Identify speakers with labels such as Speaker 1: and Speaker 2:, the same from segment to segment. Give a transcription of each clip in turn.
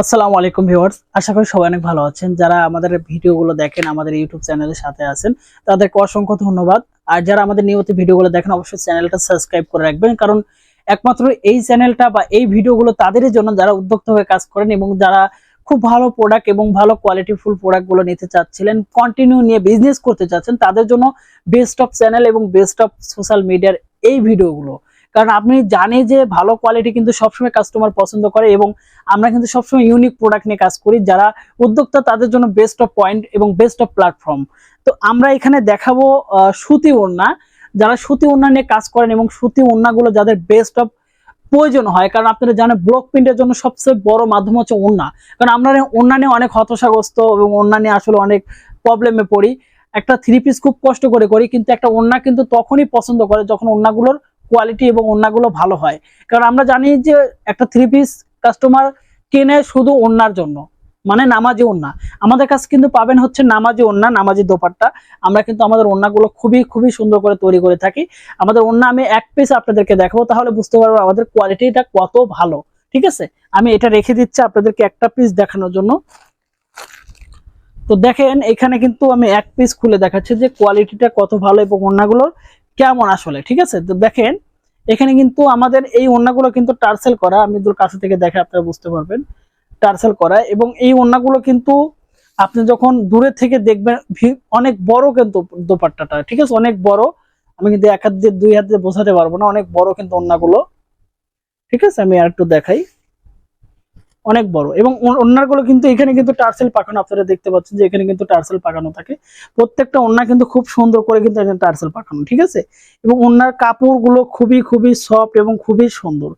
Speaker 1: আসসালামু আলাইকুম ভিউয়ার্স, আশা করি সবাই অনেক ভালো আছেন। যারা আমাদের ভিডিওগুলো দেখেন, আমাদের ইউটিউব চ্যানেলের সাথে আছেন, তাদেরকে অসংখ্য ধন্যবাদ। আর যারা আমাদের নিয়মিত ভিডিওগুলো দেখেন, অবশ্যই চ্যানেলটা সাবস্ক্রাইব করে রাখবেন, কারণ একমাত্র এই চ্যানেলটা বা এই ভিডিওগুলো তাদেরই জন্য যারা উদ্যোক্তা হয়ে কাজ করেন এবং যারা খুব ভালো প্রোডাক্ট এবং ভালো কোয়ালিটি ফুল প্রোডাক্টগুলো নিতে চাচ্ছিলেন কন্টিনিউ নিয়ে বিজনেস করতে চাচ্ছেন, তাদের জন্য বেস্ট অফ চ্যানেল এবং বেস্ট অফ সোশ্যাল মিডিয়ার এই ভিডিওগুলো। কারণ আপনি জানে যে ভালো কোয়ালিটি কিন্তু সবসময় কাস্টমার পছন্দ করে এবং আমরা কিন্তু সবসময় ইউনিক প্রোডাক্ট নিয়ে কাজ করি যারা উদ্যোক্তা তাদের জন্য বেস্ট অফ পয়েন্ট এবং বেস্ট অফ প্ল্যাটফর্ম তো আমরা এখানে দেখাবো সুতি ওড়না। যারা সুতি ওড়না নিয়ে কাজ করেন এবং সুতি ওড়নাগুলো যাদের বেস্ট অফ প্রয়োজন হয়, কারণ আপনারা জানেন ব্লক প্রিন্টের জন্য সবচেয়ে বড় মাধ্যম হচ্ছে ওড়না। কারণ আমরা ওড়না নিয়ে অনেক হতাশাগ্রস্ত এবং ওড়না নিয়ে আসলে অনেক প্রবলেমে পড়ি। একটা থ্রি পিস খুব কষ্ট করে করি, কিন্তু একটা ওড়না কিন্তু তখনই পছন্দ করে যখন ওড়নাগুলোর কোয়ালিটি এবং ওড়নাগুলো ভালো হয়। কারণ আমরা জানি যে একটা থ্রি পিস কাস্টমার কেনে শুধু ওড়নার জন্য মানে নামাজি ওড়না আমাদের কাছে কিন্তু পাবেন হচ্ছে নামাজি ওড়না নামাজি দোপাট্টা। আমরা কিন্তু আমাদের ওড়নাগুলো খুবই খুবই সুন্দর করে তৈরি করে থাকি। আমাদের ওড়না আমি এক পিস আপনাদেরকে দেখাবো, তাহলে বুঝতে পারব আমাদের কোয়ালিটিটা কত ভালো। ঠিক আছে? আমি এটা রেখে দিচ্ছি আপনাদেরকে একটা পিস দেখানোর জন্য। তো দেখেন, এখানে কিন্তু আমি এক পিস খুলে দেখাচ্ছি যে কোয়ালিটিটা কত ভালো এবং ওড়নাগুলোর কেমন আসলে। ঠিক আছে? তো দেখেন এখানে কিন্তু আমাদের এই ওড়নাগুলো কিন্তু টার্সেল করা, আমি দূর কাছে থেকে দেখে আপনারা বুঝতে পারবেন, টার্সেল করা এবং এই ওড়নাগুলো কিন্তু আপনি যখন দূরে থেকে দেখবেন অনেক বড় কিন্তু দোপাট্টাটা, ঠিক আছে? অনেক বড়, আমি কিন্তু এক হাত দিয়ে, দুই হাত দিয়ে বোঝাতে পারব না, অনেক বড় কিন্তু ওড়নাগুলো, ঠিক আছে? আমি আর একটু দেখাই। অনেক বড়। এবং ওড়নাগুলো কিন্তু এখানে কিন্তু টার্সেল পাকানো, আপনারা দেখতে পাচ্ছেন যে এখানে কিন্তু টার্সেল পাকানো থাকে। প্রত্যেকটা ওনার কিন্তু খুব সুন্দর করে কিন্তু এখানে টার্সেল পাকানো, ঠিক আছে? এবং ওড়নার কাপড়গুলো খুবই খুবই সফট এবং খুবই সুন্দর।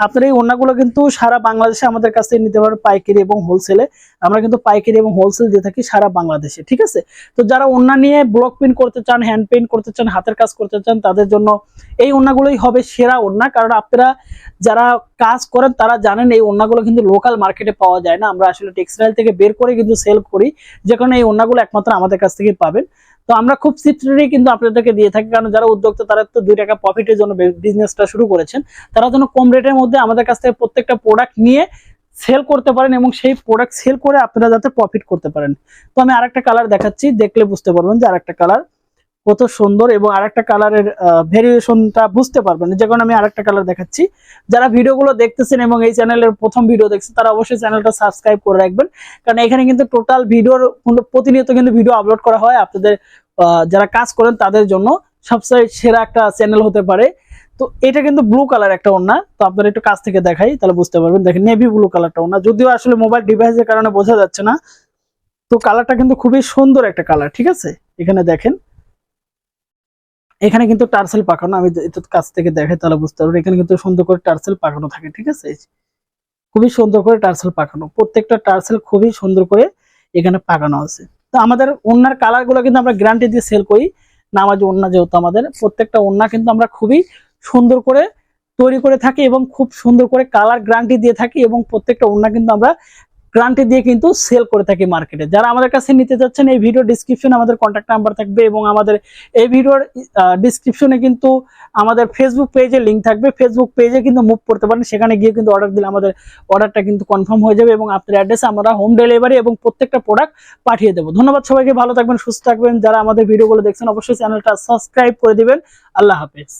Speaker 1: আপনার এই ওড়নাগুলো কিন্তু সারা বাংলাদেশে আমাদের কাছ নিতে পারবেন পাইকারি এবং হোলসেলে আমরা কিন্তু পাইকারি এবং হোলসেল দিয়ে থাকি সারা বাংলাদেশে, ঠিক আছে? তো যারা ওড়না নিয়ে ব্লক প্রিন্ট করতে চান হ্যান্ড পেন্ট করতে চান, হাতের কাজ করতে চান, তাদের জন্য এই ওড়নাগুলোই হবে সেরা ওড়না। কারণ আপনারা যারা কাজ করেন, তারা জানেন এই ওড়নাগুলো কিন্তু লোকাল মার্কেটে পাওয়া যায় না। আমরা আসলে টেক্সটাইল থেকে বের করে কিন্তু সেল করি। যে কারণে এই ওড়নাগুলো একমাত্র আমাদের কাছ থেকে পাবেন। তো আমরা খুব সিপসিডি কিন্তু আপনাদেরকে দিয়ে থাকি, কারণ যারা উদ্যোক্তা তারা তো দুই টাকা প্রফিটের জন্য বিজনেসটা শুরু করেছেন। তারা যেন কম রেটের মধ্যে আমাদের কাছ থেকে প্রত্যেকটা প্রোডাক্ট নিয়ে সেল করতে পারেন এবং সেই প্রোডাক্ট সেল করে আপনারা যাতে প্রফিট করতে পারেন। তো আমি আরেকটা কালার দেখাচ্ছি, দেখলে বুঝতে পারবেন যে আরেকটা কালার কত সুন্দর এবং আরেকটা কালারের ভেরিয়েশনটা বুঝতে পারবেন। যে কারণে আমি আরেকটা কালার দেখাচ্ছি। যারা ভিডিওগুলো দেখতেছেন এবং এই চ্যানেলের প্রথম ভিডিও দেখছেন, তারা অবশ্যই চ্যানেলটা সাবস্ক্রাইব করে রাখবেন। কারণ এখানে কিন্তু টোটাল ভিডিওর প্রতিনিয়ত কিন্তু ভিডিও আপলোড করা হয় আপনাদের যারা কাজ করেন তাদের জন্য। সবচেয়ে সেরা একটা চ্যানেল হতে পারে। তো এটা কিন্তু ব্লু কালার একটা ওড়না। তো আপনারা একটু কাছ থেকে দেখাই, তাহলে বুঝতে পারবেন। দেখেন নেভি ব্লু কালারটা ওড়না। যদিও আসলে মোবাইল ডিভাইসের কারণে বোঝা যাচ্ছে না। তো কালারটা কিন্তু খুবই সুন্দর একটা কালার ঠিক আছে? এখানে দেখেন। এখানে কিন্তু টার্সেল পাকানো, আমি কাছ থেকে দেখাই তাহলে বুঝতে পারব এখানে কিন্তু সুন্দর করে টার্সেল পাকানো থাকে, ঠিক আছে? খুবই সুন্দর করে টার্সেল পাকানো। প্রত্যেকটা টার্সেল খুবই সুন্দর করে এখানে পাকানো আছে। তো আমাদের ওনার কালারগুলো কিন্তু আমরা গ্যারান্টি দিয়ে সেল করি, নামাজি ওন্না যেহেতু আমাদের, প্রত্যেকটা ওন্না কিন্তু আমরা খুবই সুন্দর করে তৈরি করে থাকি এবং খুব সুন্দর করে কালার গ্যারান্টি দিয়ে থাকি এবং প্রত্যেকটা ওন্না কিন্তু আমরা গ্যারান্টি দিয়ে কিন্তু সেল করে থাকি মার্কেটে যারা আমাদের কাছে নিতে যাচ্ছেন, এই ভিডিও ডিসক্রিপশনে আমাদের কন্ট্যাক্ট নাম্বার থাকবে এবং আমাদের এই ভিডিওর ডিসক্রিপশনে কিন্তু আমাদের ফেসবুক পেজে লিঙ্ক থাকবে। ফেসবুক পেজে কিন্তু মুভ করতে পারেন। সেখানে গিয়ে কিন্তু অর্ডার দিলে আমাদের অর্ডারটা কিন্তু কনফার্ম হয়ে যাবে এবং আপনার অ্যাড্রেসে আমরা হোম ডেলিভারি এবং প্রত্যেকটা প্রোডাক্ট পাঠিয়ে দেবো। ধন্যবাদ সবাইকে। ভালো থাকবেন, সুস্থ থাকবেন। যারা আমাদের ভিডিওগুলো দেখছেন, অবশ্যই চ্যানেলটা সাবস্ক্রাইব করে দিবেন। আল্লাহ হাফেজ।